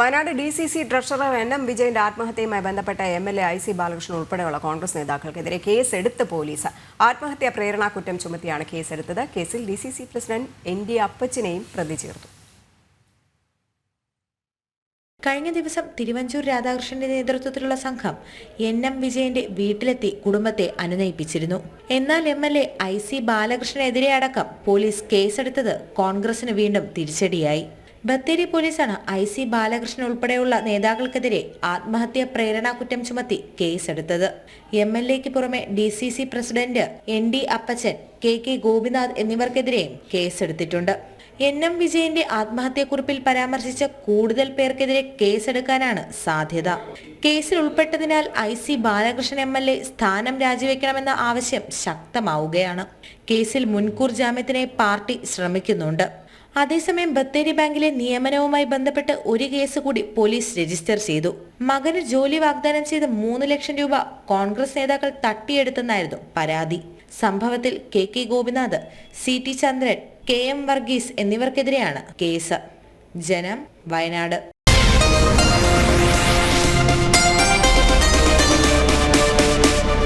Wayanad D C C treasurer N M വിജയന്റെ ആത്മഹത്യയുമായി ബന്ധപ്പെട്ട M L A I C Balakrishnan ഉൾപ്പെടെയുള്ള കോൺഗ്രസ് നേതാക്കൾക്കെതിരെ കേസെടുത്ത് പോലീസ്. ആത്മഹത്യാ പ്രേരണാ കുറ്റം ചുമത്തിയാണ് കേസെടുത്തത്. കേസിൽ D C C president N D അപ്പച്ചനെയും പ്രതി ചേർത്തു. കഴിഞ്ഞ ദിവസം തിരുവഞ്ചൂർ രാധാകൃഷ്ണന്റെ നേതൃത്വത്തിലുള്ള സംഘം എൻ എം വിജയന്റെ വീട്ടിലെത്തി കുടുംബത്തെ അനുനയിപ്പിച്ചിരുന്നു. എന്നാൽ M L A I C ബാലകൃഷ്ണനെതിരെ അടക്കം പോലീസ് കേസെടുത്തത് കോൺഗ്രസിന് വീണ്ടും തിരിച്ചടിയായി. ബത്തേരി പോലീസാണ് ഐ സി ബാലകൃഷ്ണൻ ഉൾപ്പെടെയുള്ള നേതാക്കൾക്കെതിരെ ആത്മഹത്യാ പ്രേരണാ കുറ്റം ചുമത്തി കേസെടുത്തത്. എം എൽ എക്ക് പുറമെ D C C president N D Appachan K K Gopinath എന്നിവർക്കെതിരെയും കേസെടുത്തിട്ടുണ്ട്. എൻ എം വിജയന്റെ ആത്മഹത്യക്കുറിപ്പിൽ പരാമർശിച്ച കൂടുതൽ പേർക്കെതിരെ കേസെടുക്കാനാണ് സാധ്യത. കേസിൽ ഉൾപ്പെട്ടതിനാൽ I C Balakrishnan M L A സ്ഥാനം രാജിവെക്കണമെന്ന ആവശ്യം ശക്തമാവുകയാണ്. കേസിൽ മുൻകൂർ ജാമ്യത്തിനായി പാർട്ടി ശ്രമിക്കുന്നുണ്ട്. അതേസമയം ബത്തേരി ബാങ്കിലെ നിയമനവുമായി ബന്ധപ്പെട്ട് ഒരു കേസ് കൂടി പോലീസ് രജിസ്റ്റർ ചെയ്തു. മകന് ജോലി വാഗ്ദാനം ചെയ്ത് മൂന്ന് ലക്ഷം രൂപ കോൺഗ്രസ് നേതാക്കൾ തട്ടിയെടുത്തെന്നായിരുന്നു പരാതി. സംഭവത്തിൽ K K Gopinath C T Chandran K M Varghese എന്നിവർക്കെതിരെയാണ് case. ജനം വയനാട്.